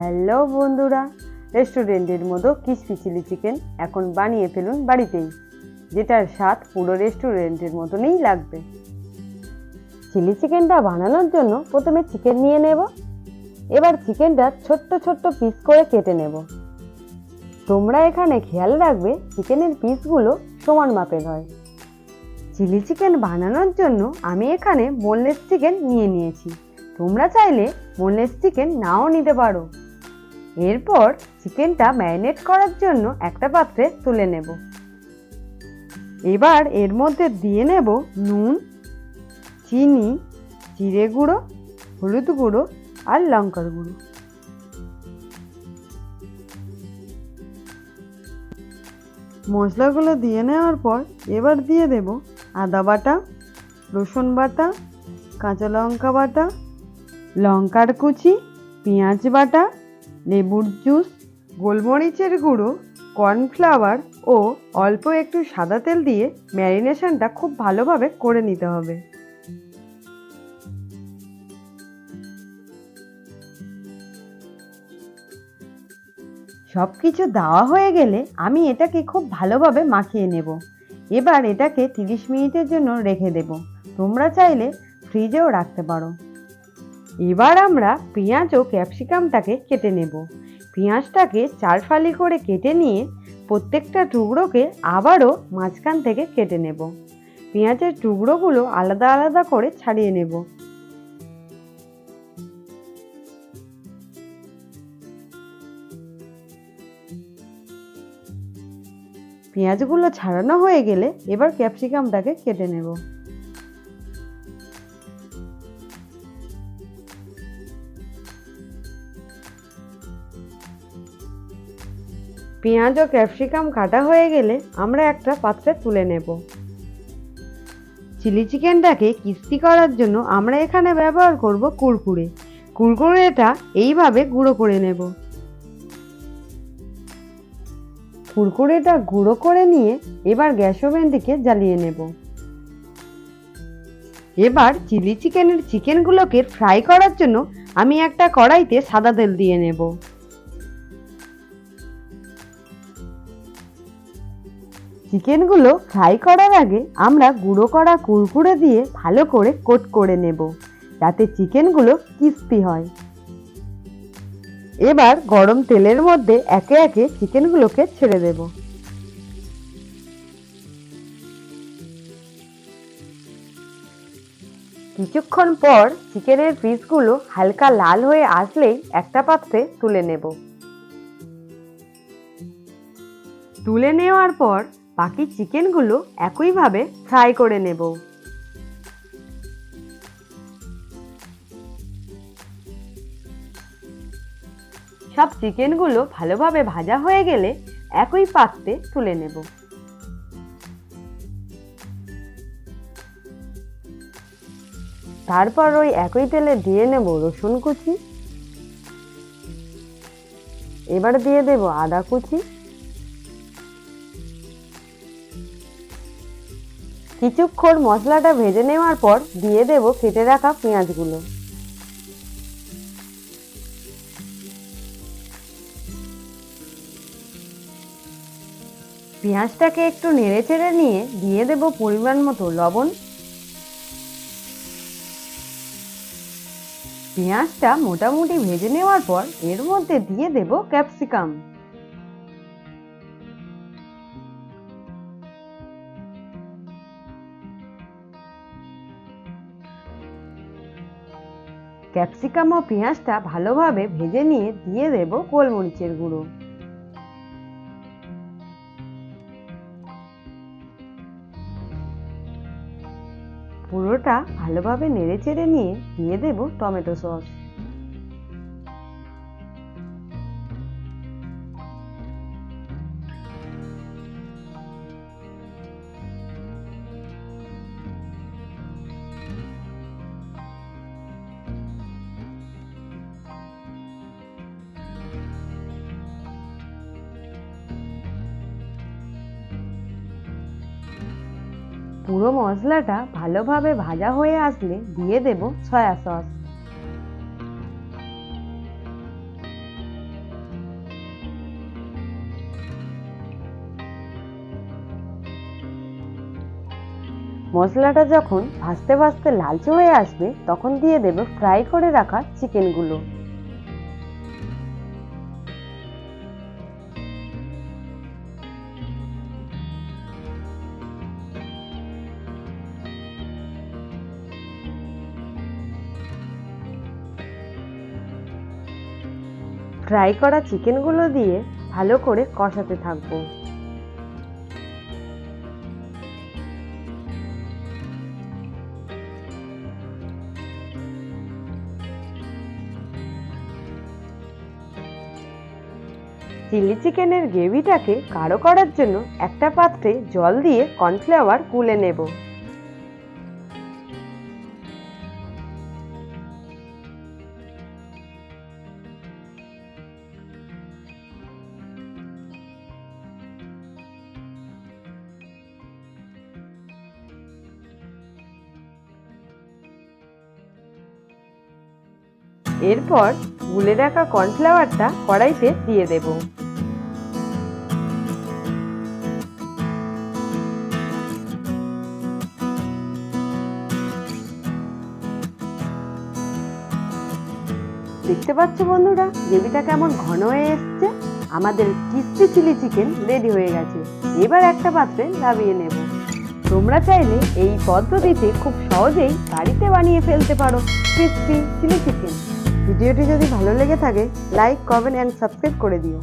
Hello বন্ধুরা, রেস্টুরেন্টের মতো কিসপি চিলি চিকেন এখন বানিয়ে ফেলুন বাড়িতেই, যেটার স্বাদ পুরো রেস্টুরেন্টের মতনই লাগবে। চিলি চিকেনটা বানানোর জন্য প্রথমে চিকেন নিয়ে নেব, এবার চিকেনটা ছোট্ট ছোট্ট পিস করে কেটে নেব। তোমরা এখানে খেয়াল রাখবে চিকেনের পিসগুলো সমান মাপের হয়। চিলি চিকেন বানানোর জন্য আমি এখানে বোনলেস চিকেন নিয়ে নিয়েছি। তোমরা চাইলে বোনলেস চিকেন নাও নিতে পারো। এরপর চিকেনটা ম্যারিনেট করার জন্য একটা পাত্রে তুলে নেব। এবার এর মধ্যে দিয়ে নেব নুন, চিনি, জিরে গুঁড়ো, হলুদ গুঁড়ো আর লঙ্কার গুঁড়ো। মশলাগুলো দিয়ে নেওয়ার পর এবার দিয়ে দেব আদা বাটা, রসুন বাটা, কাঁচা লঙ্কা বাটা, লঙ্কার কুচি, পেঁয়াজ বাটা লেবুর জুস, গোলমরিচের গুঁড়ো, কর্নফ্লাওয়ার ও অল্প একটু সাদা তেল দিয়ে ম্যারিনেশনটা খুব ভালোভাবে করে নিতে হবে। সব কিছু দেওয়া হয়ে গেলে আমি এটাকে খুব ভালোভাবে মাখিয়ে নেব। এবার এটাকে তিরিশ মিনিটের জন্য রেখে দেব। তোমরা চাইলে ফ্রিজেও রাখতে পারো। এবার আমরা পেঁয়াজ ও ক্যাপসিকামটাকে কেটে নেব। পেঁয়াজটাকে চার ফালি করে কেটে নিয়ে প্রত্যেকটা টুকরোকে আবারও মাঝখান থেকে কেটে নেব। পেঁয়াজের টুকরোগুলো আলাদা আলাদা করে ছাড়িয়ে নেব। পেঁয়াজগুলো ছাড়ানো হয়ে গেলে এবার ক্যাপসিকামটাকে কেটে নেব। পেঁয়াজ ও ক্যাপসিকাম কাটা হয়ে গেলে আমরা একটা পাত্রে তুলে নেব। চিলি চিকেনটাকে কিস্তি করার জন্য আমরা এখানে ব্যবহার করব কুরকুরে কুরকুরেটা এইভাবে গুঁড়ো করে নেব। কুরকুরেটা গুঁড়ো করে নিয়ে এবার গ্যাস ওভেনটিকে জ্বালিয়ে নেব। এবার চিলি চিকেনের চিকেনগুলোকে ফ্রাই করার জন্য আমি একটা কড়াইতে সাদা তেল দিয়ে নেব। চিকেনগুলো ফ্রাই করার আগে আমরা গুঁড়ো করা কুরকুরে দিয়ে ভালো করে কোট করে নেব, যাতে চিকেনগুলো ক্রিস্পি হয়। এবার গরম তেলের মধ্যে একে একে চিকেনগুলোকে ছেড়ে দেব। কিছুক্ষণ পর চিকেনের পিসগুলো হালকা লাল হয়ে আসলেই একটা পাত্রে তুলে নেব। তুলে নেওয়ার পর বাকি চিকেনগুলো একইভাবে ফ্রাই করে নেব। সব চিকেনগুলো ভালোভাবে ভাজা হয়ে গেলে একই পাত্রে তুলে নেব। তারপর ওই একই তেলে দিয়ে নেব রসুন কুচি। এবার দিয়ে দেব আদা কুচি। কিছুক্ষণ মশলাটা ভেজে নেওয়ার পর দিয়ে দেব কেটে রাখা পেঁয়াজগুলো। পেঁয়াজটাকে একটু নেড়ে চেড়ে নিয়ে দিয়ে দেব পরিমাণ মতো লবণ। পেঁয়াজটা মোটামুটি ভেজে নেওয়ার পর এর মধ্যে দিয়ে দেব ক্যাপসিকাম। ক্যাপসিকাম ও পেঁয়াজটা ভালোভাবে ভেজে নিয়ে দিয়ে দেব গোলমরিচের গুঁড়ো। পুরোটা ভালোভাবে নেড়ে চেড়ে নিয়ে দিয়ে দেব টমেটো সস। পুরো মশলাটা ভালোভাবে ভাজা হয়ে আসলে দিয়ে দেব সয়া সস। মশলাটা যখন ভাজতে ভাজতে লালচে হয়ে আসবে, তখন দিয়ে দেবে ফ্রাই করে রাখা চিকেনগুলো ফ্রাই করা চিকেনগুলো দিয়ে ভালো করে কষাতে থাকব। চিলি চিকেনের গ্রেভিটাকে গাঢ় করার জন্য একটা পাত্রে জল দিয়ে কর্নফ্লাওয়ার গুলে নেব। এরপর গুলে রাখা কর্নফ্লাওয়ারটা কড়াইতে দিয়ে দেব। দেখতে পাচ্ছ বন্ধুরা, গ্রেভিটা কেমন ঘন হয়ে এসছে? আমাদের কিস্তি চিলি চিকেন রেডি হয়ে গেছে। এবার একটা পাত্রে নামিয়ে নেব। তোমরা চাইলে এই পদ্ধতিতে খুব সহজেই বাড়িতে বানিয়ে ফেলতে পারো ক্রিস্পি চিলি চিকেন ভিডিওটি যদি ভালো লেগে থাকে লাইক কমেন্ট অ্যান্ড সাবস্ক্রাইব করে দিও।